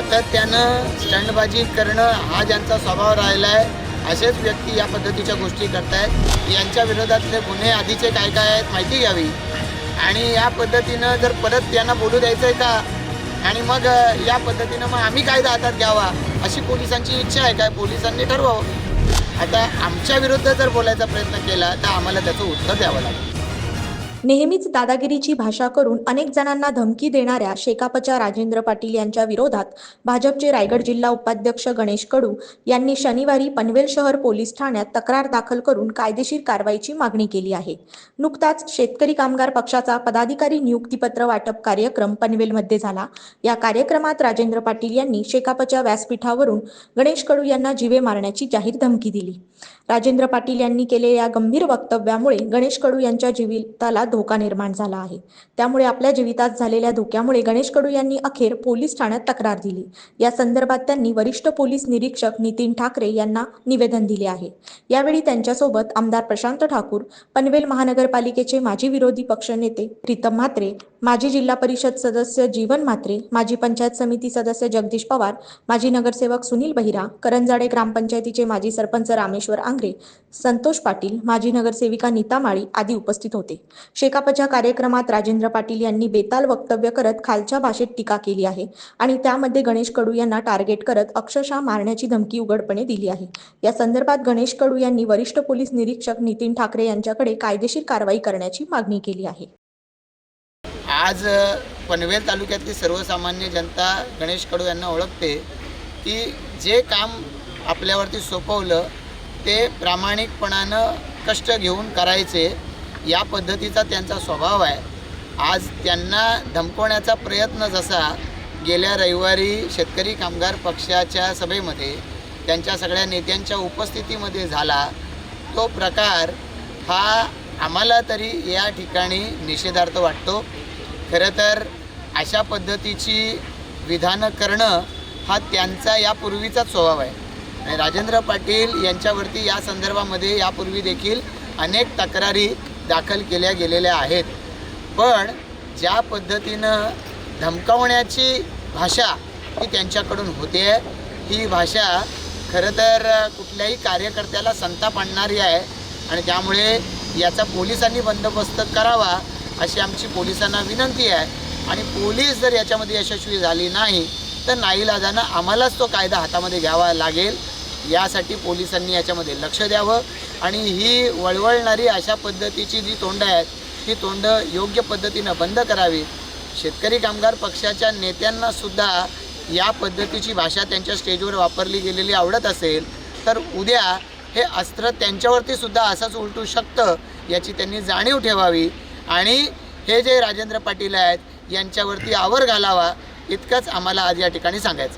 सातत्यानं स्टंडबाजी करणं हा ज्यांचा स्वभाव राहिला आहे असेच व्यक्ती या पद्धतीच्या गोष्टी करतायत. यांच्या विरोधातले गुन्हे आधीचे काय काय आहेत माहिती घ्यावी? आणि या पद्धतीनं जर परत त्यांना बोलू द्यायचं आहे का? आणि मग या पद्धतीनं मग आम्ही कायदा हातात घ्यावा अशी पोलिसांची इच्छा आहे काय पोलिसांनी ठरवावं. आता आमच्या विरुद्ध जर बोलायचा प्रयत्न केला तर आम्हाला त्याचं उत्तर द्यावं लागेल. नेहमीच दादागिरीची भाषा करून अनेक जणांना धमकी देणाऱ्या शेकापच्या राजेंद्र पाटील यांच्या विरोधात भाजपचे रायगड जिल्हा उपाध्यक्ष गणेश कडू यांनी शनिवारी पनवेल शहर पोलीस ठाण्यात तक्रार दाखल करून कायदेशीर कारवाईची मागणी केली आहे. नुकताच शेतकरी कामगार पक्षाचा पदाधिकारी नियुक्तीपत्र वाटप कार्यक्रम पनवेलमध्ये झाला. या कार्यक्रमात राजेंद्र पाटील यांनी शेकापच्या व्यासपीठावरून गणेश कडू यांना जीवे मारण्याची जाहीर धमकी दिली. राजेंद्र पाटील यांनी केलेल्या गंभीर वक्तव्यामुळे गणेश कडू यांच्या जीविताला धोका निर्माण झाला आहे. त्यामुळे आपल्या जीवितात झालेल्या धोक्यामुळे गणेश कडू यांनी अखेर पोलीस ठाण्यात तक्रार दिली. या संदर्भात त्यांनी वरिष्ठ पोलीस निरीक्षक नितीन ठाकरे यांना निवेदन दिले आहे. यावेळी त्यांच्यासोबत आमदार प्रशांत ठाकूर पनवेल महानगरपालिकेचे माजी विरोधी पक्षनेते प्रीतम म्हात्रे माजी जिल्हा परिषद सदस्य जीवन म्हात्रे माजी पंचायत समिती सदस्य जगदीश पवार माजी नगरसेवक सुनील बहिरा करंजाडे ग्रामपंचायतीचे माजी सरपंच रामेश्वर आंग्रे संतोष पाटील माजी नगरसेविका नीता माळी आदी उपस्थित होते. शेकापच्या कार्यक्रमात राजेंद्र पाटील यांनी बेताल वक्तव्य करत खालच्या भाषेत टीका केली आहे आणि त्यामध्ये गणेश कडू यांना टार्गेट करत अक्षरशः मारण्याची धमकी उघडपणे दिली आहे. या संदर्भात गणेश कडू यांनी वरिष्ठ पोलीस निरीक्षक नितीन ठाकरे यांच्याकडे कायदेशीर कारवाई करण्याची मागणी केली आहे. आज पनवेल तालुक्यातली सर्वसामान्य जनता गणेश कडू यांना ओळखते की जे काम आपल्यावरती सोपवलं ते प्रामाणिकपणानं कष्ट घेऊन करायचे या पद्धतीचा त्यांचा स्वभाव आहे. आज त्यांना धमकवण्याचा प्रयत्न जसा गेल्या रविवारी शेतकरी कामगार पक्षाच्या सभेमध्ये त्यांच्या सगळ्या नेत्यांच्या उपस्थितीमध्ये झाला तो प्रकार हा आम्हाला तरी या ठिकाणी निषेधार्थ वाटतो. खरं तर अशा पद्धतीची विधानं करणं हा त्यांचा यापूर्वीचाच स्वभाव आहे. आणि राजेंद्र पाटील यांच्यावरती या संदर्भामध्ये यापूर्वी देखील अनेक तक्रारी दाखल केल्या गेलेल्या आहेत. पण ज्या पद्धतीनं धमकावण्याची भाषा ही त्यांच्याकडून होते ही भाषा खरं तर कुठल्याही कार्यकर्त्याला संताप आणणारी आहे. आणि त्यामुळे याचा पोलिसांनी बंदोबस्त करावा अशी आमची पोलिसांना विनंती आहे. आणि पोलीस जर याच्यामध्ये यशस्वी झाली नाही तर नाईलाजानं आम्हालाच तो कायदा हातामध्ये घ्यावा लागेल. यासाठी पोलिसांनी याच्यामध्ये लक्ष द्यावं. आणि ही वळवळणारी अशा पद्धतीची जी तोंड आहेत ती तोंड योग्य पद्धतीनं बंद करावी शेतकरी कामगार पक्षाच्या नेत्यांनासुद्धा या पद्धतीची भाषा त्यांच्या स्टेजवर वापरली गेलेली आवडत असेल तर उद्या हे अस्त्र त्यांच्यावरतीसुद्धा असंच उलटू शकतं याची त्यांनी जाणीव ठेवावी. आणि हे जे राजेंद्र पाटील आहेत यांच्यावरती आवर घालावा इतकंच आम्हाला आज या ठिकाणी सांगायचं